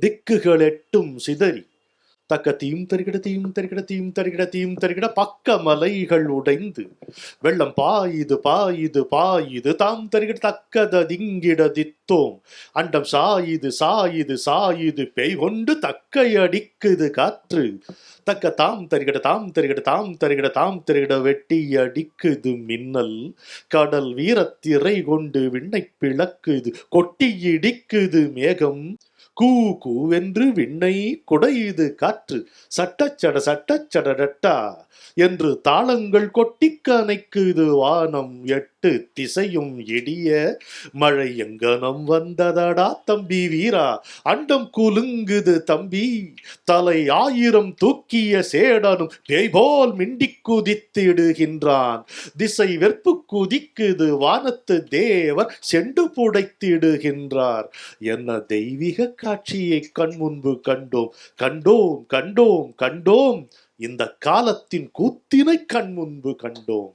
திக்குகள் எட்டும் சிதறி தக்க தீம் தருகிட தீம் தருகிட தீம் தருகிட தீம் தருகிட பக்க மலைகள் உடைந்து வெள்ளம் பாயுது பாயுது பாயுது தாம் தருகிட தக்கத திங்கிட தித்தோம் அண்டம் சாயுது சாயுது சாயுது பேய் கொண்டு தக்கை அடிக்குது காற்று தக்க தாம் தருகிட தாம் தருகிட தாம் தருகிட தாம் தருகிட வெட்டி அடிக்குது மின்னல் கடல் வீரத்திரை கொண்டு விண்ணை பிளக்குது கொட்டி இடிக்குது மேகம் கூ கூவென்று விண்ணை குடையுது காற்று. சட்டச்சட சட்டச்சடடட்டா என்று தாளங்கள் கொட்டிக்க அணைக்குது வானம். எட்டு திசையும் இடிய மழை எங்கனம் வந்ததடா தம்பி வீரா. அண்டம் குலுங்குது தம்பி தலை ஆயிரம் தூக்கிய சேடனும் பேய் போல் மிண்டிக் குதித்திடுகின்றான். திசை வெற்பு குதிக்குது வானத்து தேவர் செண்டு புடைத்திடுகின்றார். என்ன தெய்வீக காட்சியை கண் முன்பு கண்டோம். கண்டோம் கண்டோம் கண்டோம். இந்த காலத்தின் கூத்தினை கண் முன்பு கண்டோம்.